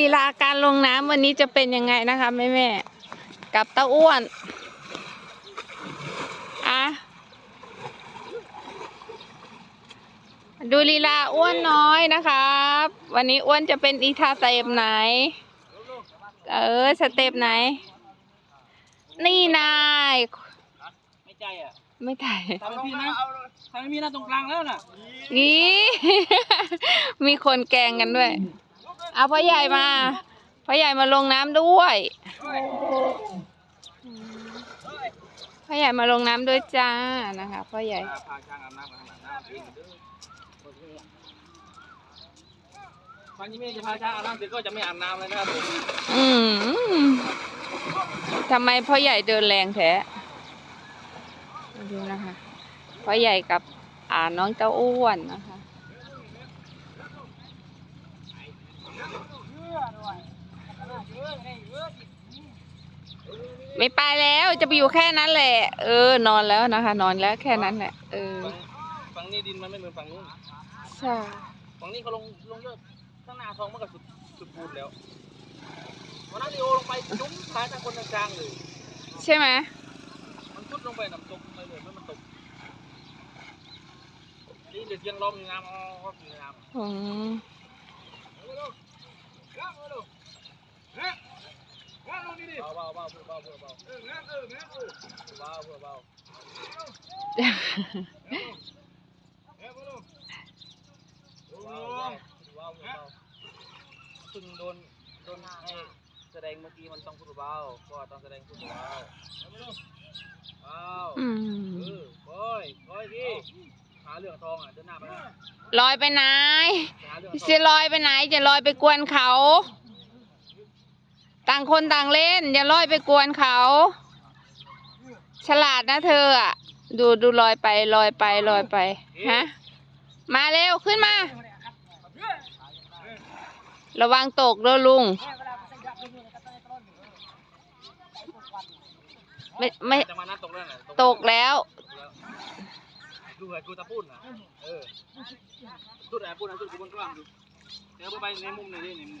ลีลาการลงน้ำวันนี้จะเป็นยังไงนะคะแม่แม่ๆกับเต้าอ้วนอะดูลีลาอ้วนน้อยนะครับ วันนี้อ้วนจะเป็นอีทาสเต็ปไหน เออสเต็ปไหน นี่นายไม่ใจอะไม่ถ่ายทำให้พี่นะทำให้พี่นะตรงกลางแล้วน่ะอีมีคนแกล้งกันด้วย เอาพ่อใหญ่มาพ่อใหญ่มาลงน้ำด้วยพ่อใหญ่มาลงน้ำด้วยจ้านะคะพ่อใหญ่พาช่างอาบน้ำกันอาบน้ำเองเด้อวันนี้แม่จะพาช่างอาบน้ำเสร็จก็จะไม่อาบน้ำเลยนะครับผมอืมทำไมพ่อใหญ่เดินแรงแท้ดูนะคะพ่อใหญ่กับอ่าน้องเจ้าอ้วนนะคะ ไม่ไปแล้วจะไปอยู่แค่นั้นแหละ เออ นอนแล้วนะคะ นอนแล้วแค่นั้นแหละเออฝั่งฝั่งนี้ดินมันไม่เหมือนฝั่งนู้นใช่ฝั่งนี้เขาลงลงเยอะข้างหน้าทองมันก็สุดสุดปูนแล้ววันนั้นลีโอลงไปจุ้มขาจากคนกลางเลยใช่ไหมมันพุดลงไปน้ำตกไปเลยไม่มันตกนี่เดี๋ยวเสียงลมงามอ๋อก็งามอืมเบ้าลงดิดิเบาเบาเบาเบาเบาเบาเออแม่เออแม่เออเบาเบาเบาเออลงลงลงเบาเบาถึงโดนโดนไอ้แสดงเมื่อกี้มันต้องพูดเบาก็ต้องแสดงพูดเบาเบาอืมเออคอยคอยดิหาเรื่องทองอะเดินหน้าไปลอยไปไหนจะลอยไปไหนจะลอยไปกวนเขา ต่างคนต่างเล่น อย่าลอยไปกวนเขา ฉลาดนะเธออะ ดูดูลอยไปลอยไปลอยไป ฮะ มาเร็วขึ้นมา ระวังตกเด้อลุง ไม่ไม่ตกแล้วตกแล้วดูไอ้กูตะปุ่นนะเออสุดไอ้ปุ่นนะสุดกูบนกลางดูเดี๋ยวไปในมุมไหนดิในมุม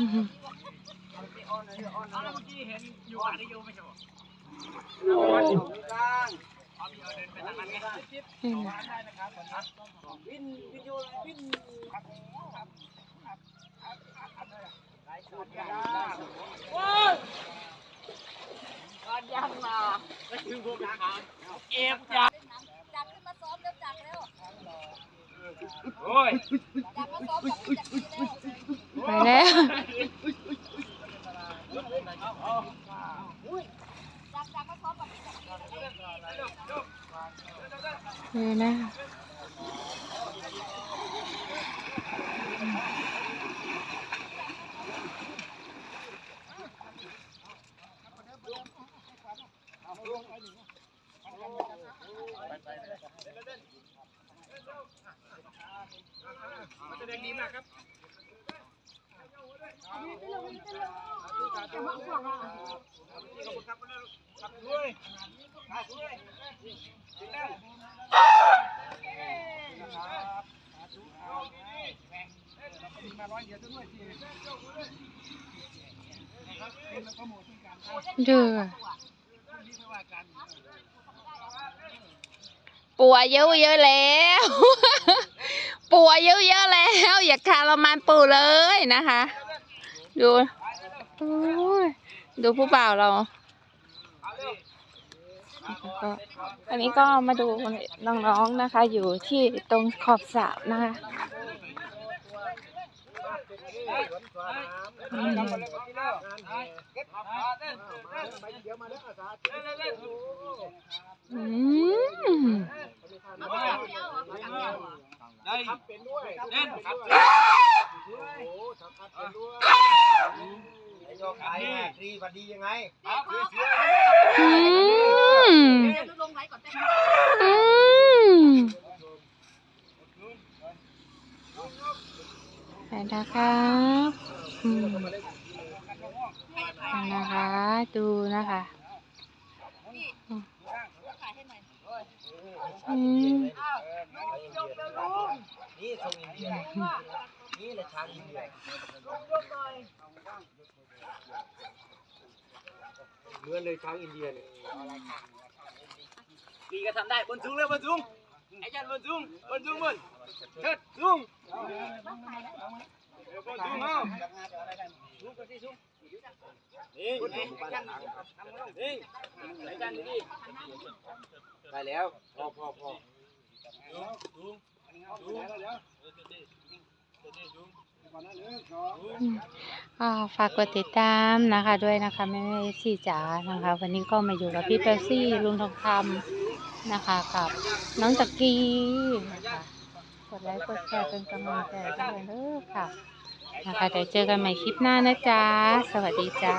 เอฟจ้าจับขึ้นมาซ้อมเร็วจับเร็ว ไปแล้วเลยนะ มัแดงดีมากครับขอบคุณครับขับด้วเดือปัวเยอะเยอะแล้ว ปัวเยอะเยอะๆแล้ว อย่าคารมานปูเลยนะคะ ดูดูผู้บ่าวเราก็อันนี้ก็มาดูน้องๆนะคะ อยู่ที่ตรงขอบสระนะคะอืม อืมได้เล่นครับไอ้โยกขายแม่ทรีพอดียังไงอืมเดี๋ยวลงไลก่อนด้ไหมอืมไปนะครับอืมนะคะ ดูนะคะ ถ่ายให้หน่อย อืมนี่ทรงอินเดียนี่แหละช้างอินเดียเหมือนเลยช้างอินเดียเลยปีก็ทำได้บนสูงเลยบนสูงไอ้ยันบนสูงบนสูงบนเชิดสูงบนสูงเอาสูง ไปที่สูงนี่นี่ไปแล้วพอพอพอสูงสูงสูงอ่าฝากกดติดตามนะคะด้วยนะคะแม่แม่สี่จ๋านะคะ วันนี้ก็มาอยู่กับพี่เปปซี่ลุงทองคำนะคะกับน้องตะกี้นะคะกดไลค์กดแชร์เป็นกำลังใจด้วยเด้อค่ะ นะคะเดี๋ยวเจอกันใหม่คลิปหน้านะจ๊ะ สวัสดีจ้า